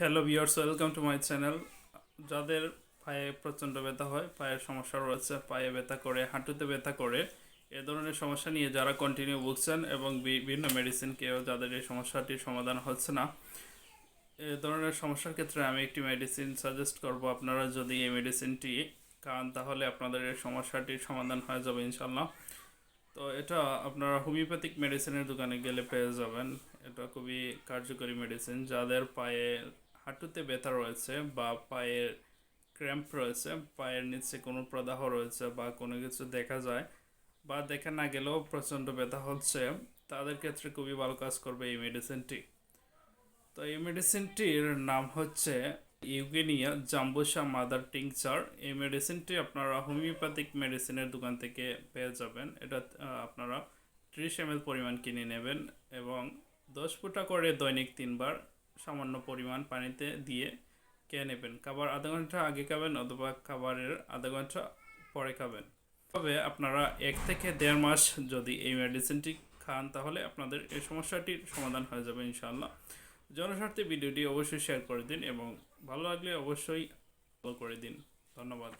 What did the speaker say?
Hello viewers, welcome to my channel. যাদের পায়ে প্রচণ্ড ব্যথা হয়, পায়ের সমস্যা রয়েছে, পায়ে ব্যথা করে, হাঁটুতে ব্যথা করে, এ ধরনের সমস্যা নিয়ে যারা কন্টিনিউ ভুগছেন এবং বিভিন্ন মেডিসিন কেউ যাদের এই সমস্যাটির সমাধান হচ্ছে না, এ ধরনের সমস্যার ক্ষেত্রে আমি একটি মেডিসিন সাজেস্ট করব। আপনারা যদি এই মেডিসিনটি খান, তাহলে আপনাদের এই সমস্যাটির সমাধান হয়ে যাবে ইনশাল্লাহ তো এটা আপনারা হোমিওপ্যাথিক মেডিসিনের দোকানে গেলে পেয়ে যাবেন। এটা খুবই কার্যকরী মেডিসিন যাদের পায়ে হাঁটুতে ব্যথা রয়েছে বা পায়ের ক্র্যাম্প রয়েছে, পায়ের নিচে কোনো প্রদাহ রয়েছে বা কোনো কিছু দেখা যায় বা দেখা না গেলেও প্রচণ্ড ব্যথা হচ্ছে, তাদের ক্ষেত্রে খুবই ভালো কাজ করবে এই মেডিসিনটি তো এই মেডিসিনটির নাম হচ্ছে ইউগেনিয়া জাম্বুসা মাদার টিংচার। এই মেডিসিনটি আপনারা হোমিওপ্যাথিক মেডিসিনের দোকান থেকে পেয়ে যাবেন। এটা আপনারা ত্রিশ এম পরিমাণ কিনে নেবেন এবং দশ ফুটা করে দৈনিক তিনবার সামান্য পরিমাণ পানিতে দিয়ে খেয়ে নেবেন। খাবার আধা ঘণ্টা আগে খাবেন অথবা খাবারের আধা ঘণ্টা পরে খাবেন। তবে আপনারা এক থেকে দেড় মাস যদি এই মেডিসিনটি খান, তাহলে আপনাদের এই সমস্যাটির সমাধান হয়ে যাবে ইনশাআল্লাহ। জনস্বার্থে ভিডিওটি অবশ্যই শেয়ার করে দিন এবং ভালো লাগলে অবশ্যই ফলো করে দিন। ধন্যবাদ।